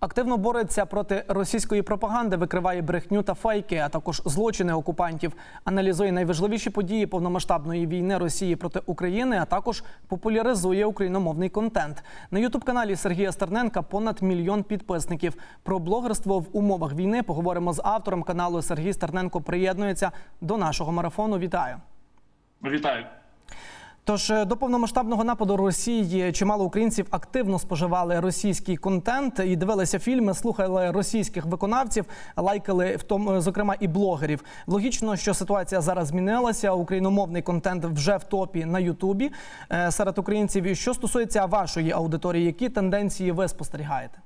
Активно бореться проти російської пропаганди, викриває брехню та фейки, а також злочини окупантів. Аналізує найважливіші події повномасштабної війни Росії проти України, а також популяризує україномовний контент. На ютуб-каналі Сергія Стерненка понад мільйон підписників. Про блогерство в умовах війни поговоримо з автором каналу Сергій Стерненко. Приєднується до нашого марафону. Вітаю. Вітаю. Тож е, до повномасштабного нападу Росії чимало українців активно споживали російський контент і дивилися фільми, слухали російських виконавців, лайкали в тому, зокрема, і блогерів. Логічно, що ситуація зараз змінилася. Україномовний контент вже в топі на Ютубі е, серед українців. Що стосується вашої аудиторії, які тенденції ви спостерігаєте?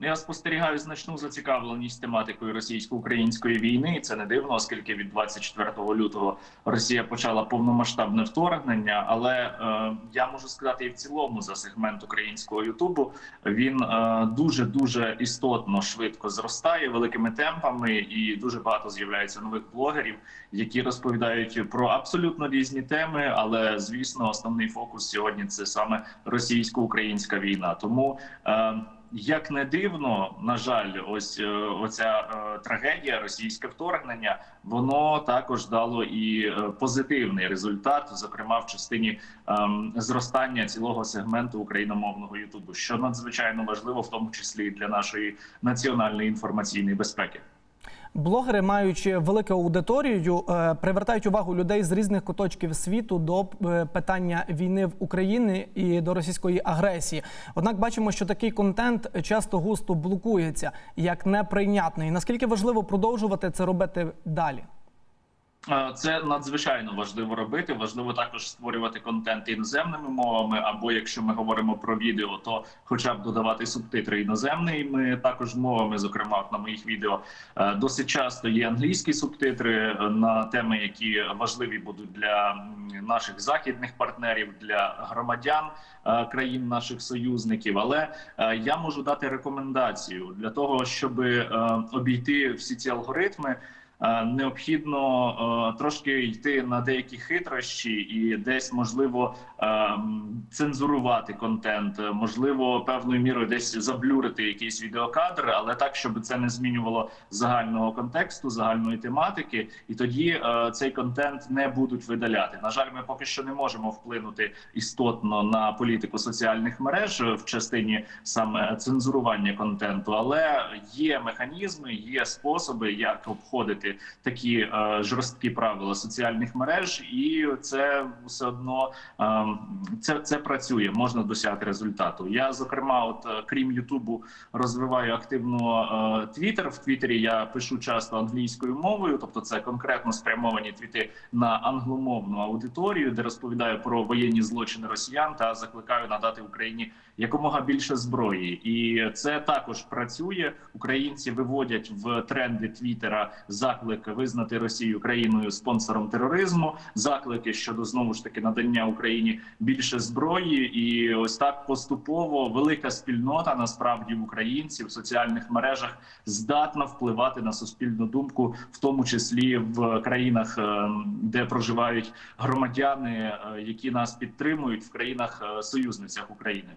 Ну, Я спостерігаю значну зацікавленість тематикою російсько-української війни. І Це не дивно, оскільки від 24 лютого Росія почала повномасштабне вторгнення. Але е, я можу сказати, і в цілому за сегмент українського Ютубу він е, дуже дуже істотно швидко зростає великими темпами, і дуже багато з'являється нових блогерів, які розповідають про абсолютно різні теми. Але звісно, основний фокус сьогодні це саме російсько-українська війна. Тому е, як не дивно, на жаль, ось е, оця е, трагедія, російське вторгнення, воно також дало і е, позитивний результат, зокрема в частині ем, зростання цілого сегменту україномовного Ютубу, що надзвичайно важливо, в тому числі і для нашої національної інформаційної безпеки. Блогери, маючи велику аудиторію, е, привертають увагу людей з різних куточків світу до е, питання війни в Україні і до російської агресії. Однак бачимо, що такий контент часто густо блокується як неприйнятний. Наскільки важливо продовжувати це робити далі? Е, Це надзвичайно важливо робити. Важливо також створювати контент іноземними мовами. Або якщо ми говоримо про відео, то хоча б додавати субтитри іноземними також мовами. Зокрема, на моїх відео е, досить часто є англійські субтитри е, на теми, які важливі будуть для наших західних партнерів, для громадян країн наших союзників. Але я можу дати рекомендацію для того, щоб обійти всі ці алгоритми. Е, Необхідно е, трошки йти на деякі хитрощі і десь можливо е, цензурувати контент, можливо, певною мірою десь заблюрити якісь відеокадри, але так, щоб це не змінювало загального контексту, загальної тематики, і тоді цей контент не будуть видаляти. На жаль, ми поки що не можемо вплинути істотно на політику соціальних мереж в частині саме цензурування контенту, але є механізми, є способи, як обходити такі е, жорсткі правила соціальних мереж, і це все одно е, це, це працює. Можна досягти результату. Я зокрема, от е, крім Ютубу, розвиваю активно е, В Твіттері я пишу часто англійською мовою, тобто це конкретно спрямовані твіти на англомовну аудиторію, де розповідаю про воєнні злочини росіян та закликаю надати Україні якомога більше зброї, і це також працює. Українці виводять в тренди Твіттера заклик визнати Росію країною спонсором тероризму, заклики щодо знову ж таки надання Україні більше зброї, і ось так поступово велика спільнота насправді українців в соціальних мережах здатна впливати на суспільну думку, в тому числі в країнах, е, де проживають громадяни, е, які нас підтримують в країнах е, союзницях України.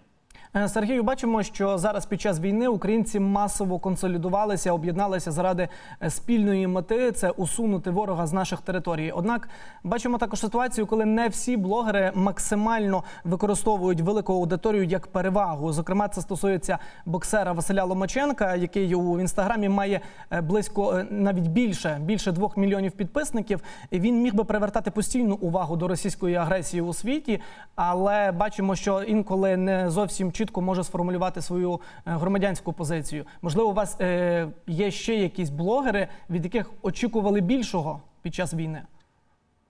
Е, Сергію, бачимо, що зараз під час війни українці масово консолідувалися, об'єдналися заради е, спільної мети це усунути ворога з наших територій. Однак бачимо також ситуацію, коли не всі блогери максимально використовують велику аудиторію як перевагу. Зокрема, це стосується боксера Василя Ломаченка, який у інстаграмі має е, близько навіть більше більше двох мільйонів підписників. Він міг би привертати постійну увагу до російської агресії у світі, але бачимо, що інколи не зовсім чітко може сформулювати свою е, громадянську позицію. Можливо, у вас е, є ще якісь блогери, від яких очікували більшого під час війни.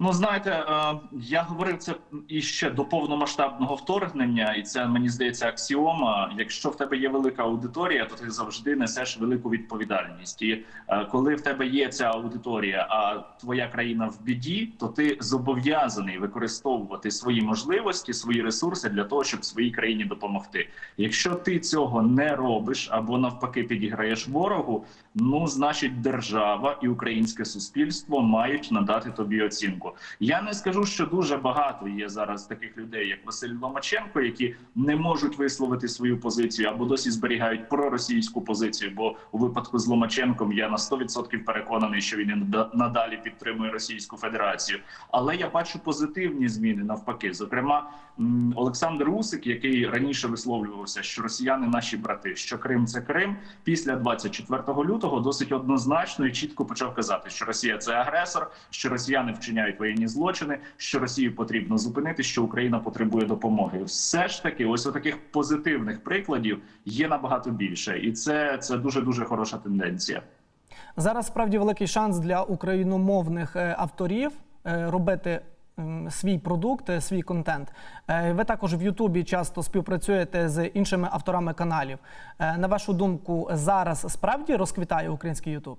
Ну, знаєте, е, я говорив це і ще до повномасштабного вторгнення, і це мені здається аксіома. Якщо в тебе є велика аудиторія, то ти завжди несеш велику відповідальність. І е, коли в тебе є ця аудиторія, а твоя країна в біді, то ти зобов'язаний використовувати свої можливості, свої ресурси для того, щоб своїй країні допомогти. Якщо ти цього не робиш або навпаки підіграєш ворогу, ну значить держава і українське суспільство мають надати тобі оцінку. Ломаченко. Я не скажу, що дуже багато є зараз таких людей, як Василь Ломаченко, які не можуть висловити свою позицію або досі зберігають проросійську позицію. Бо у випадку з Ломаченком я на 100% переконаний, що він і нада- надалі підтримує Російську Федерацію. Але я бачу позитивні зміни навпаки. Зокрема, Олександр Усик, який раніше висловлювався, що росіяни наші брати, що Крим це Крим, після 24 лютого досить однозначно і чітко почав казати, що Росія це агресор, що росіяни вчиняють воєнні злочини, що Росію потрібно зупинити, що Україна потребує допомоги. Все ж таки, ось таких позитивних прикладів є набагато більше, і це, це дуже дуже хороша тенденція. Зараз справді великий шанс для україномовних е, авторів е, робити свій продукт, е, свій контент. Ви також в Ютубі часто співпрацюєте з іншими авторами каналів. На вашу думку, зараз справді розквітає український Ютуб?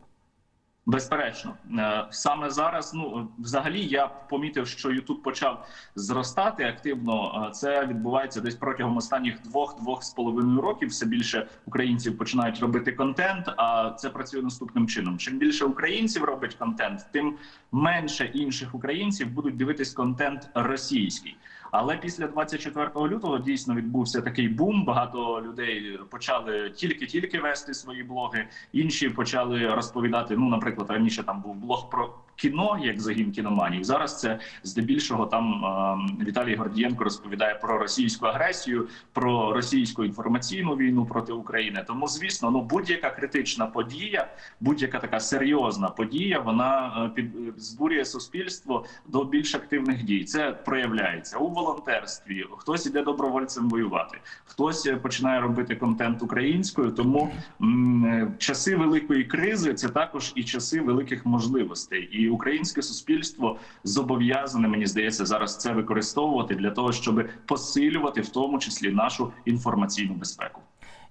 Безперечно, Е, саме зараз, ну взагалі, я помітив, що Ютуб почав зростати активно. Е, Це відбувається десь протягом останніх двох-двох з половиною років. Все більше українців починають робити контент. А це працює наступним чином: чим більше українців робить контент, тим менше інших українців будуть дивитись контент російський. Але після 24 лютого дійсно відбувся такий бум. Багато людей почали тільки-тільки вести свої блоги. Інші почали розповідати. Ну, наприклад, раніше там був блог про кіно, як загін кіноманів. Зараз це здебільшого там е, Віталій Гордієнко розповідає про російську агресію, про російську інформаційну війну проти України. Тому, звісно, ну будь-яка критична подія, будь-яка така серйозна подія, вона е, під збурює суспільство до більш активних дій. Це проявляється у волонтерстві. Хтось іде добровольцем воювати, хтось е, починає робити контент українською. Тому м, е, часи великої кризи це також і часи великих можливостей. І українське суспільство зобов'язане, мені здається, зараз це використовувати для того, щоб посилювати в тому числі нашу інформаційну безпеку.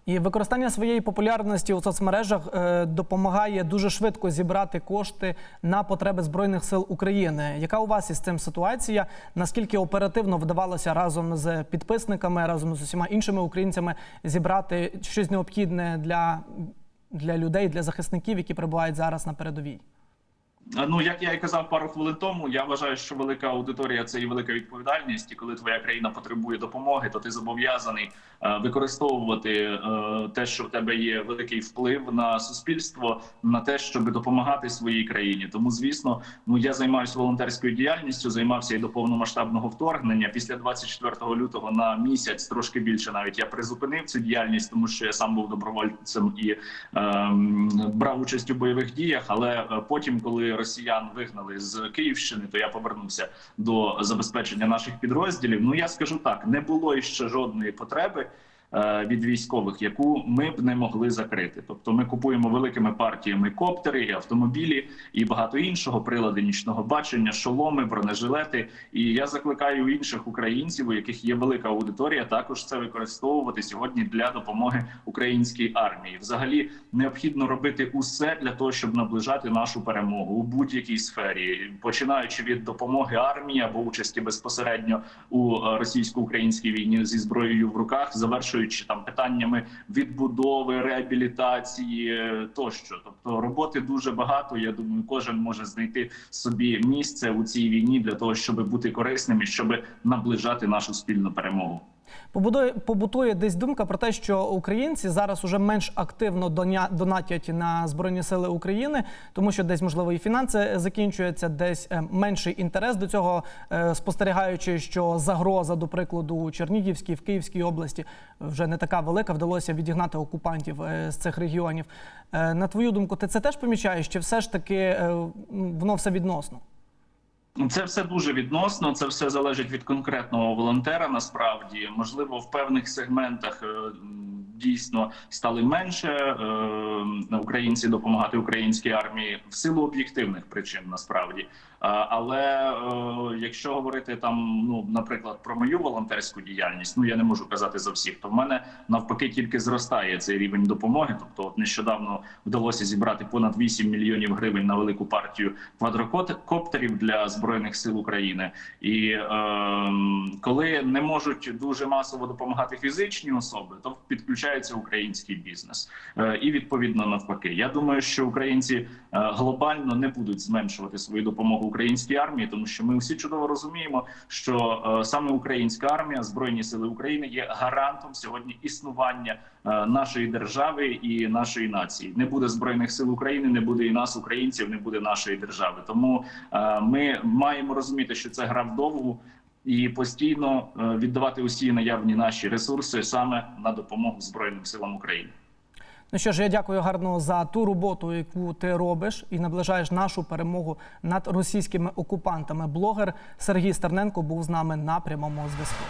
І використання своєї популярності у соцмережах е, допомагає дуже швидко зібрати кошти на потреби збройних сил України. Яка у вас із цим ситуація? Наскільки оперативно вдавалося разом з підписниками, разом з усіма іншими українцями зібрати щось необхідне для, для людей, для захисників, які перебувають зараз на передовій? Ну, як я і казав пару хвилин тому, я вважаю, що велика аудиторія це і велика відповідальність. І коли твоя країна потребує допомоги, то ти зобов'язаний е, використовувати е, те, що в тебе є великий вплив на суспільство, на те, щоб допомагати своїй країні. Тому, звісно, ну я займаюся волонтерською діяльністю, займався і до повномасштабного вторгнення. Після 24 лютого на місяць трошки більше навіть я призупинив цю діяльність, тому що я сам був добровольцем і ем, брав участь у бойових діях. Але е, потім, коли росіян вигнали з Київщини, то я повернувся до забезпечення наших підрозділів. Ну я скажу так: не було іще жодної потреби. Е, Від військових, яку ми б не могли закрити, тобто ми купуємо великими партіями коптери, і автомобілі і багато іншого прилади нічного бачення, шоломи, бронежилети. І я закликаю інших українців, у яких є велика аудиторія, також це використовувати сьогодні для допомоги українській армії. Взагалі необхідно робити усе для того, щоб наближати нашу перемогу у будь-якій сфері, починаючи від допомоги армії або участі безпосередньо у е, російсько-українській війні зі зброєю в руках, завершуючи там питаннями відбудови, реабілітації е, тощо. Тобто роботи дуже багато. Я думаю, кожен може знайти собі місце у цій війні для того, щоб бути корисним і щоб наближати нашу спільну перемогу. Побутує десь думка про те, що українці зараз уже менш активно донатять на Збройні Сили України, тому що десь, можливо, і фінанси закінчуються, десь е, менший інтерес до цього, е, спостерігаючи, що загроза, до прикладу, у Чернігівській, в Київській області вже не така велика, вдалося відігнати окупантів е, з цих регіонів. На твою думку, ти це теж помічаєш? Чи все ж таки воно все відносно? Це все дуже відносно. Це все залежить від конкретного волонтера. Насправді, можливо, в певних сегментах е, дійсно стали менше е, українці допомагати українській армії в силу об'єктивних причин. Насправді, А, але е, якщо говорити там, ну наприклад, про мою волонтерську діяльність, ну я не можу казати за всіх, то в мене навпаки тільки зростає цей рівень допомоги. Тобто, от нещодавно вдалося зібрати понад 8 мільйонів гривень на велику партію квадрокоптерів для збройних сил України. І е, коли не можуть дуже масово допомагати фізичні особи, то підключають захищається український бізнес, Е, і відповідно навпаки. Я думаю, що українці е, глобально не будуть зменшувати свою допомогу українській армії, тому що ми всі чудово розуміємо, що е, саме українська армія, збройні сили України є гарантом сьогодні існування нашої держави і нашої нації. Не буде збройних сил України, не буде і нас, українців, не буде нашої держави. Тому ми маємо розуміти, що це гра вдовгу. І постійно е, віддавати усі наявні наші ресурси саме на допомогу Збройним силам України. Ну що ж, я дякую гарно за ту роботу, яку ти робиш, і наближаєш нашу перемогу над російськими окупантами. Блогер Сергій Стерненко був з нами на прямому зв'язку.